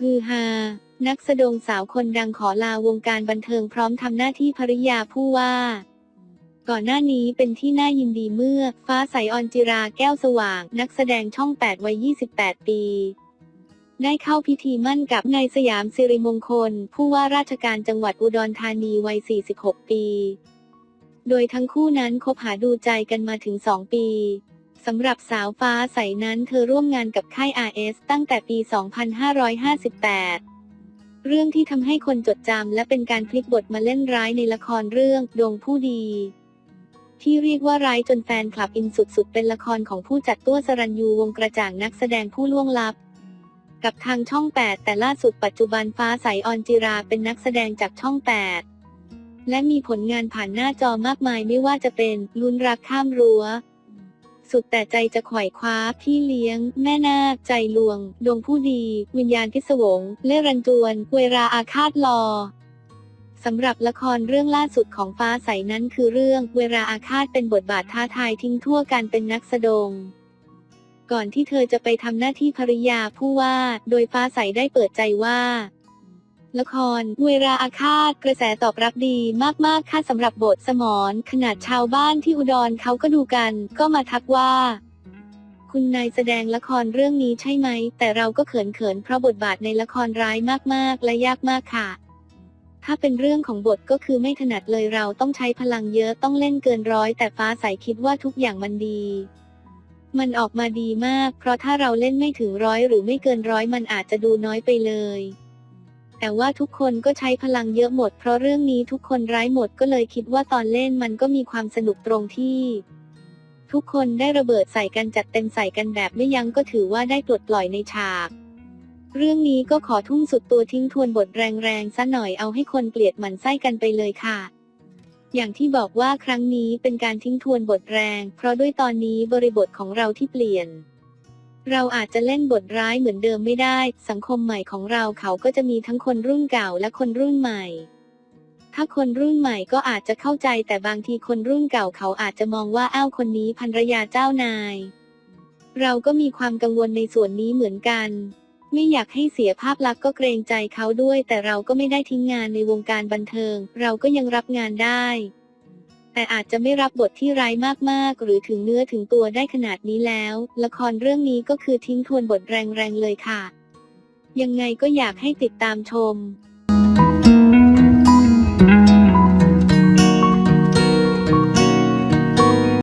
ฮือฮา นักแสดงสาวคนดังขอลาวงการบันเทิงพร้อมทำหน้าที่ภริยาผู้ว่า ก่อนหน้านี้เป็นที่น่ายินดีเมื่อ ฟ้าใสออนจิราแก้วสว่าง นักแสดงช่อง 8 วัย 28 ปี ได้เข้าพิธีมั่นกับนายสยามสิริมงคล ผู้ว่าราชการจังหวัดอุดรธานีวัย 46 ปี โดยทั้งคู่นั้นคบหาดูใจกันมาถึง 2 ปี สำหรับสาวฟ้าใสนั้นเธอร่วมงานกับค่าย RS ตั้งแต่ปี 2558 เรื่องที่ทำให้คนจดจำและเป็นการพลิกบทมาเล่นร้ายในละครเรื่องดวงผู้ดี ที่เรียกว่าร้ายจนแฟนคลับอินสุดๆ เป็นละครของผู้จัดตัวสรัญยูวงกระจ่างนักแสดงผู้ล่วงลับ กับทางช่อง 8 แต่ล่าสุดปัจจุบันฟ้าใสออนจิราเป็นนักแสดงจากช่อง 8 และมีผลงานผ่านหน้าจอมากมายไม่ว่าจะเป็นลุ้นรักข้ามรั้ว สุดแต่ใจจะไขว่คว้าพี่เลี้ยง แม่นาคใจลวง ดวงผู้ดี วิญญาณพิศวง เล่รันจวน เวลาอาฆาตรอสำหรับละครเรื่องล่าสุดของฟ้าใสนั้นคือเรื่องเวลาอาฆาตเป็นบทบาทท้าทายทิ้งทั่วการเป็นนักแสดง ก่อนที่เธอจะไปทำหน้าที่ภริยาผู้ว่า โดยฟ้าใสได้เปิดใจว่า ละครเวลาอาฆาตกระแสตอบรับดีมากๆค่ะสำหรับบทสมรขนาดชาวบ้านที่อุดรเขาก็ดูกัน ก็มาทักว่า คุณนายแสดงละครเรื่องนี้ใช่ไหม แต่เราก็เขินเขินๆเพราะบทบาทในละครร้ายมากๆ และยากมากค่ะ ถ้าเป็นเรื่องของบทก็คือไม่ถนัดเลยเราต้องใช้พลังเยอะต้องเล่นเกินร้อย แต่ฟ้าใสคิดว่าทุกอย่างมันดีมันออกมาดีมาก เพราะถ้าเราเล่นไม่ถึงร้อยหรือไม่เกินร้อยมันอาจจะดูน้อยไปเลย แต่ว่าทุกคนก็ใช้พลังเยอะหมด เพราะเรื่องนี้ทุกคนร้ายหมดก็เลยคิดว่าตอนเล่นมันก็มีความสนุกตรงที่ ทุกคนได้ระเบิดใส่กันจัดเต็มใส่กันแบบไม่ยั้งก็ถือว่าได้ปลดปล่อยในฉาก เรื่องนี้ก็ขอทุ่มสุดตัวทิ้งทวนบทแรงๆซะหน่อยเอาให้คนเกลียดหมันไส้กันไปเลยค่ะอย่างที่บอกว่าครั้งนี้เป็นการทิ้งทวนบทแรง เพราะด้วยตอนนี้บริบทของเราที่เปลี่ยน เราอาจจะเล่นบทร้ายเหมือนเดิมไม่ได้ สังคมใหม่ของเราเขาก็จะมีทั้งคนรุ่นเก่าและคนรุ่นใหม่ ถ้าคนรุ่นใหม่ก็อาจจะเข้าใจแต่บางทีคนรุ่นเก่าเขาอาจจะมองว่าอ้าวคนนี้ภรรยาเจ้านาย เราก็มีความกังวลในส่วนนี้เหมือนกัน ไม่อยากให้เสียภาพลักษณ์ก็เกรงใจเขาด้วย แต่เราก็ไม่ได้ทิ้งงานในวงการบันเทิง เราก็ยังรับงานได้ แต่อาจจะไม่รับบทที่ร้ายมากๆ หรือถึงเนื้อถึงตัวได้ขนาดนี้แล้ว ละครเรื่องนี้ก็คือทิ้งทวนบทแรงๆเลยค่ะ ยังไงก็อยากให้ติดตามชม